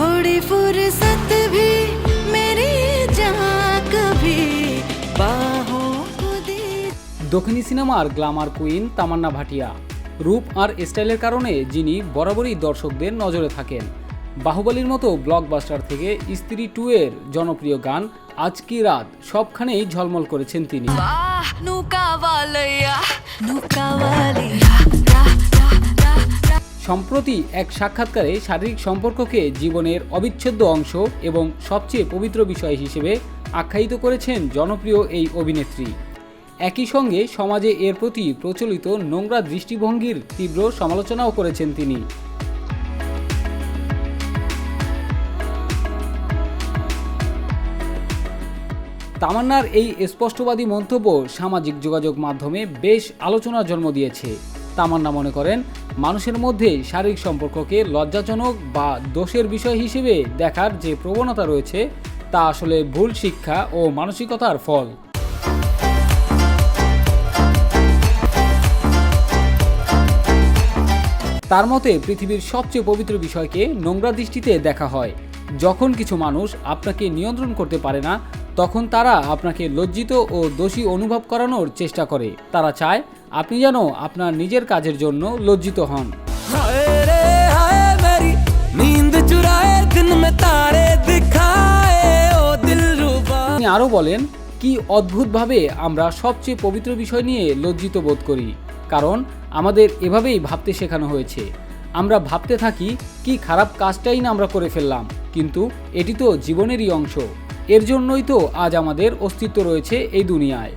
थोड़ी फुर्सत भी मेरी जहाँ कभी बाहों को दे দক্ষিণী সিনেমার গ্ল্যামার কুইন তামান্না ভাটিয়া রূপ আর স্টাইলের কারণে যিনি বরাবরই দর্শকদের নজরে থাকেন বাহুবলীর মতো ব্লকবাস্টার থেকে স্ত্রী টু এর জনপ্রিয় গান আজ কি রাত সবখানেই ঝলমল করেছেন তিনি সম্প্রতি এক সাক্ষাৎকারে শারীরিক সম্পর্ককে জীবনের অবিচ্ছেদ্য অংশ এবং সবচেয়ে পবিত্র বিষয় হিসেবে আখ্যায়িত করেছেন জনপ্রিয় এই অভিনেত্রী। একই সঙ্গে সমাজে এর প্রতি প্রচলিত নোংরা দৃষ্টিভঙ্গির তীব্র সমালোচনাও করেছেন তিনি। তামান্নার এই স্পষ্টবাদী মন্তব্য সামাজিক যোগাযোগ মাধ্যমে বেশ আলোচনার জন্ম দিয়েছে। তামান্না মনে করেন, মানুষের মধ্যে শারীরিক সম্পর্ককে লজ্জাজনক বা দোষের বিষয় হিসেবে দেখার যে প্রবণতা রয়েছে, তা আসলে ভুল শিক্ষা ও মানসিকতার ফল। তার মতে, পৃথিবীর সবচেয়ে পবিত্র বিষয়কে নোংরা দৃষ্টিতে দেখা হয়। যখন কিছু মানুষ আপনাকে নিয়ন্ত্রণ করতে পারে না তখন তারা আপনাকে লজ্জিত ও দোষী অনুভব করানোর চেষ্টা করে। তারা চায় আপনি যেন আপনার নিজের কাজের জন্য লজ্জিত হন। তিনি আরও বলেন কি অদ্ভুতভাবে আমরা সবচেয়ে পবিত্র বিষয় নিয়ে লজ্জিত বোধ করি কারণ আমাদের এভাবেই ভাবতে শেখানো হয়েছে। আমরা ভাবতে থাকি কি খারাপ কাজটাই না আমরা করে ফেললাম কিন্তু এটি তো জীবনেরই অংশ। এর জন্যই তো আজ আমাদের অস্তিত্ব রয়েছে এই দুনিয়ায়।